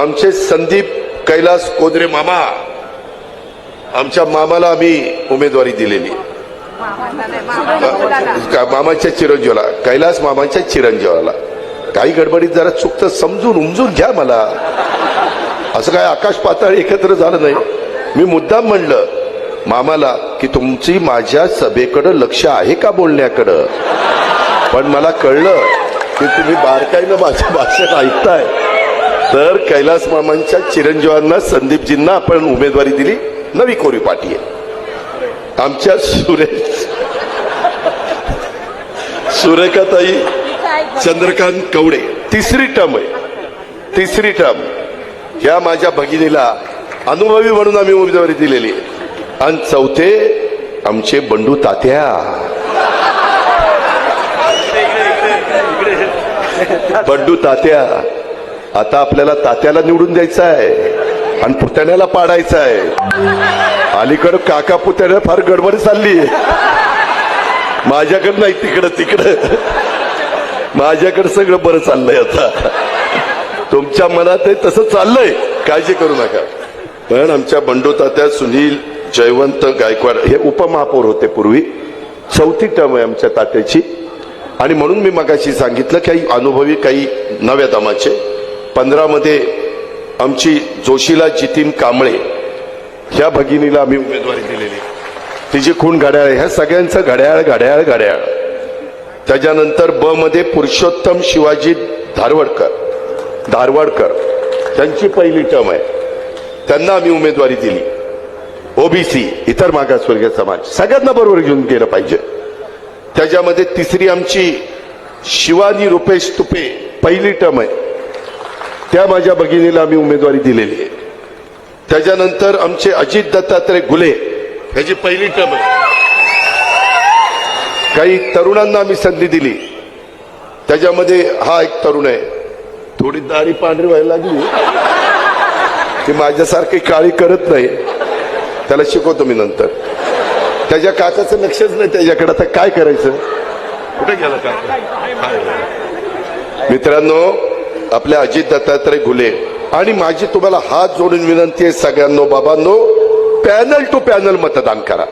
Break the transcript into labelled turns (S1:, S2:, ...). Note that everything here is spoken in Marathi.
S1: आमचे संदीप कैलास कोदरे मामा आमच्या मामाला आम्ही उमेदवारी दिलेली. मामाच्या चिरंजीवाला कैलास मामाच्या चिरंजीवाला. काही गडबडीत जरा चुकतं समजून उमजून घ्या मला. असं काय आकाश पाताळ एकत्र झालं नाही. मी मुद्दाम म्हणलं मामाला की तुमची माझ्या सभेकडं लक्ष आहे का बोलण्याकडं? पण मला कळलं की तुम्ही बारकाईनं माझं भाषण ऐकताय. तर कैलास मामांच्या चिरंजीवांना संदीपजींना आपण उमेदवारी दिली. नवी कोरी पाठी आहे. आमच्या सुरेश सुरेखाताई चंद्रकांत कवडे. तिसरी टर्म आहे. तिसरी टर्म ह्या माझ्या भगिनीला अनुभवी म्हणून आम्ही उमेदवारी दिलेली आहे. आणि चौथे आमचे बंडू तात्या. बंडू तात्या. आता आपल्याला तात्याला निवडून द्यायचं आहे आणि पुतण्याला पाडायचं आहे. अलीकडं काका पुतण्या फार गडबड चालली. माझ्याकडं नाही तिकडं तिकडं. माझ्याकडं सगळं बरं चाललंय आता. तुमच्या मनात आहे तसं चाललंय. काळजी करू नका. पण आमच्या बंडू तात्या सुनील जयवंत गायकवाड हे उपमहापौर होते पूर्वी. चौथी टर्म आहे आमच्या तात्याची. आणि म्हणून मी मगाशी सांगितलं काही अनुभवी काही नव्या दमाचे. पंधरामध्ये आमची जोशीला जितीन कांबळे ह्या भगिनीला आम्ही उमेदवारी दिलेली. तिची खूण घड्याळ ह्या सगळ्यांचं घड्याळ घड्याळ घड्याळ. त्याच्यानंतर ब मध्ये पुरुषोत्तम शिवाजी धारवडकर धारवाडकर. त्यांची पहिली टर्म आहे. त्यांना आम्ही उमेदवारी दिली. ओबीसी इतर मागासवर्गीय समाज सगळ्यांना बरोबर घेऊन गेलं पाहिजे. त्याच्यामध्ये तिसरी आमची शिवानी रुपेश तुपे पहिली टर्म आहे. त्या माझ्या भगिनीला आम्ही उमेदवारी दिलेली आहे. त्याच्यानंतर आमचे अजित दत्तात्रय गुले ह्याची पहिली टर्म काही तरुणांना आम्ही संधी दिली. त्याच्यामध्ये हा एक तरुण आहे. थोडी दाढी पांढरी व्हायला लागली. ती माझ्यासारखी काळी करत नाही. त्याला शिकवतो मी नंतर. त्याच्या काकाचं लक्षच नाही त्याच्याकडे. आता काय करायचं? कुठे गेला काका? मित्रांनो आपल्या अजित दत्तात्रय घुले. आणि माझी तुम्हाला हात जोडून विनंती आहे सगळ्यांनो बाबांनो पॅनल टू पॅनल मतदान करा.